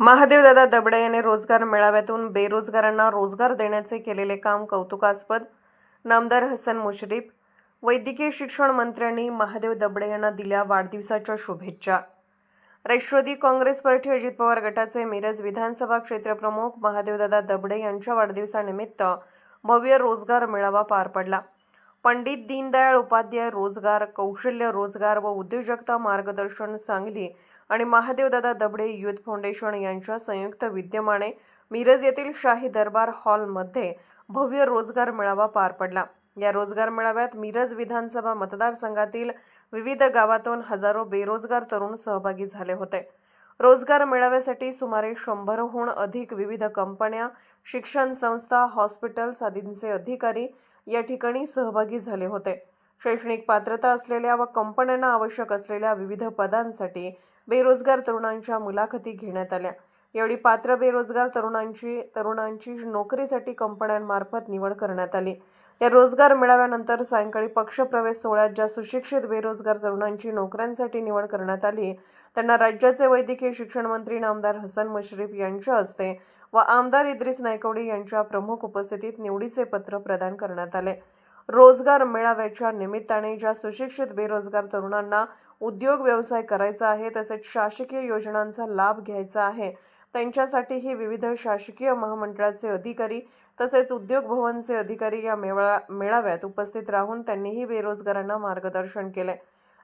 महादेवदादा दबडे यांनी रोजगार मेळाव्यातून बेरोजगारांना रोजगार देण्याचे केलेले काम कौतुकास्पद. नामदार हसन मुश्रीफ वैद्यकीय शिक्षण मंत्र्यांनी महादेव दबडे यांना दिल्या वाढदिवसाच्या शुभेच्छा. राष्ट्रवादी काँग्रेस पार्टी अजित पवार गटाचे मिरज विधानसभा क्षेत्रप्रमुख महादेवदादा दबडे यांच्या वाढदिवसानिमित्त भव्य रोजगार मेळावा पार पडला. पंडित दीनदयाळ उपाध्याय रोजगार कौशल्य रोजगार व उद्योजकता मार्गदर्शन सांगली आणि महादेवदादा दबडे युथ फाउंडेशन यांच्या संयुक्त विद्यमाने मिरज येथील शाही दरबार हॉलमध्ये भव्य रोजगार मेळावा पार पडला. या रोजगार मेळाव्यात मिरज विधानसभा मतदारसंघातील विविध गावातून हजारो बेरोजगार तरुण सहभागी झाले होते. रोजगार मेळाव्यासाठी सुमारे शंभरहून अधिक विविध कंपन्या शिक्षण संस्था हॉस्पिटल्स आदींचे अधिकारी या ठिकाणी सहभागी झाले होते. शैक्षणिक पात्रता असलेल्या व कंपन्यांना आवश्यक असलेल्या विविध पदांसाठी बेरोजगार तरुणांच्या मुलाखती घेण्यात आल्या. यावेळी पात्र बेरोजगार तरुणांची तरुणांची नोकरीसाठी कंपन्यांमार्फत निवड करण्यात आली. या रोजगार मेळाव्यानंतर सायंकाळी पक्षप्रवेश सोहळ्यात ज्या सुशिक्षित बेरोजगार तरुणांची नोकऱ्यांसाठी निवड करण्यात आली त्यांना राज्याचे वैद्यकीय शिक्षण मंत्री नामदार हसन मुश्रीफ यांच्या हस्ते व आमदार इद्रिस नायकवडी यांच्या प्रमुख उपस्थितीत निवडीचे पत्र प्रदान करण्यात आले. रोजगार मेळाव्याच्या निमित्ताने ज्या सुशिक्षित बेरोजगार तरुणांना उद्योग व्यवसाय करायचा आहे तसेच शासकीय योजनांचा लाभ घ्यायचा आहे. त्यांच्यासाठीही विविध शासकीय महामंडळाचे अधिकारी तसेच उद्योग भवनचे अधिकारी या मेळा मेळाव्यात उपस्थित राहून त्यांनीही बेरोजगारांना मार्गदर्शन केले.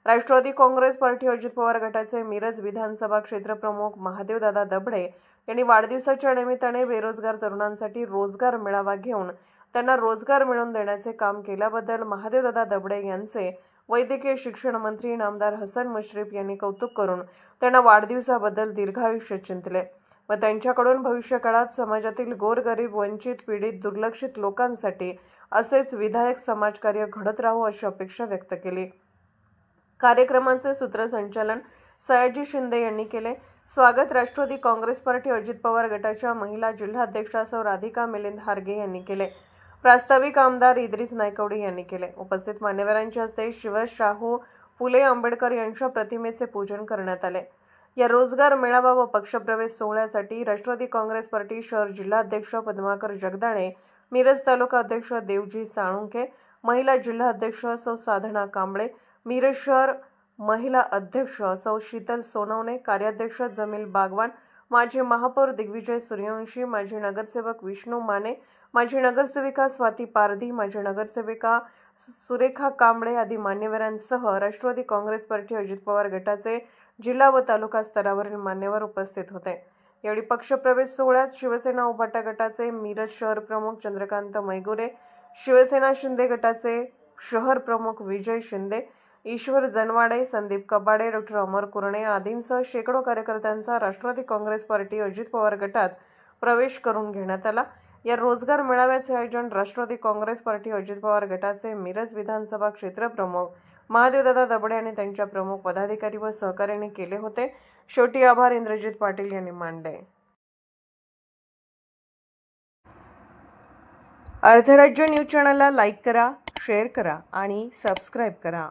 राष्ट्रवादी काँग्रेस पार्टी अजित पवार गटाचे मिरज विधानसभा क्षेत्रप्रमुख महादेवदादा दबडे यांनी वाढदिवसाच्या निमित्ताने बेरोजगार तरुणांसाठी रोजगार मेळावा घेऊन त्यांना रोजगार मिळवून देण्याचे काम केल्याबद्दल महादेवदादा दबडे यांचे वैद्यकीय शिक्षण मंत्री नामदार हसन मुश्रीफ यांनी कौतुक करून त्यांना वाढदिवसाबद्दल दीर्घायुष्य चिंतले. व त्यांच्याकडून भविष्यकाळात समाजातील गोरगरीब वंचित पीडित दुर्लक्षित लोकांसाठी असेच विधायक समाजकार्य घडत राहू अशी अपेक्षा व्यक्त केली. कार्यक्रमाचे सूत्रसंचालन सयाजी शिंदे यांनी केले. स्वागत राष्ट्रवादी काँग्रेस पार्टी अजित पवार गटाच्या महिला जिल्हाध्यक्षा सौ राधिका मिलिंद हार्गे यांनी केले. प्रास्ताविक आमदार इद्रिस नायकवडे यांनी केले. उपस्थित मान्यवरांच्या हस्ते शिवशाहू फुले आंबेडकर यांच्या प्रतिमेचे पूजन करण्यात आले. या रोजगार मेळावा व पक्षप्रवेश सोहळ्यासाठी राष्ट्रवादी काँग्रेस पार्टी शहर जिल्हाध्यक्ष पद्माकर जगदाणे मिरज तालुका अध्यक्ष देवजी साळुंखे महिला जिल्हाध्यक्ष सौ साधना कांबळे मिरज शहर महिला अध्यक्ष सौ शीतल सोनवणे कार्याध्यक्ष जमील बागवान माजी महापौर दिग्विजय सूर्यवंशी माजी नगरसेवक विष्णू माने माजी नगरसेविका स्वाती पारधी माजी नगरसेविका सुरेखा कांबळे आदी मान्यवरांसह राष्ट्रवादी काँग्रेस पार्टी अजित पवार गटाचे जिल्हा व तालुका स्तरावरील मान्यवर उपस्थित होते. यावेळी पक्षप्रवेश सोहळ्यात शिवसेना उभाटा गटाचे मिरज शहर प्रमुख चंद्रकांत मैगुरे शिवसेना शिंदे गटाचे शहर प्रमुख विजय शिंदे ईश्वर जनवाडे संदीप कबाडे डॉक्टर अमर कुरणे आदींसह शेकडो कार्यकर्त्यांचा राष्ट्रवादी काँग्रेस पार्टी अजित पवार गटात प्रवेश करून घेण्यात आला. या रोजगार मेळाव्याचे आयोजन राष्ट्रवादी काँग्रेस पार्टी अजित पवार गटाचे मिरज विधानसभा क्षेत्रप्रमुख महादेवदादा दबडे आणि त्यांच्या प्रमुख पदाधिकारी व सहकार्याने केले होते. शेवटी आभार इंद्रजित पाटील यांनी मांडले अर्धराज्य न्यूज चॅनलला लाईक करा शेअर करा आणि सबस्क्राईब करा.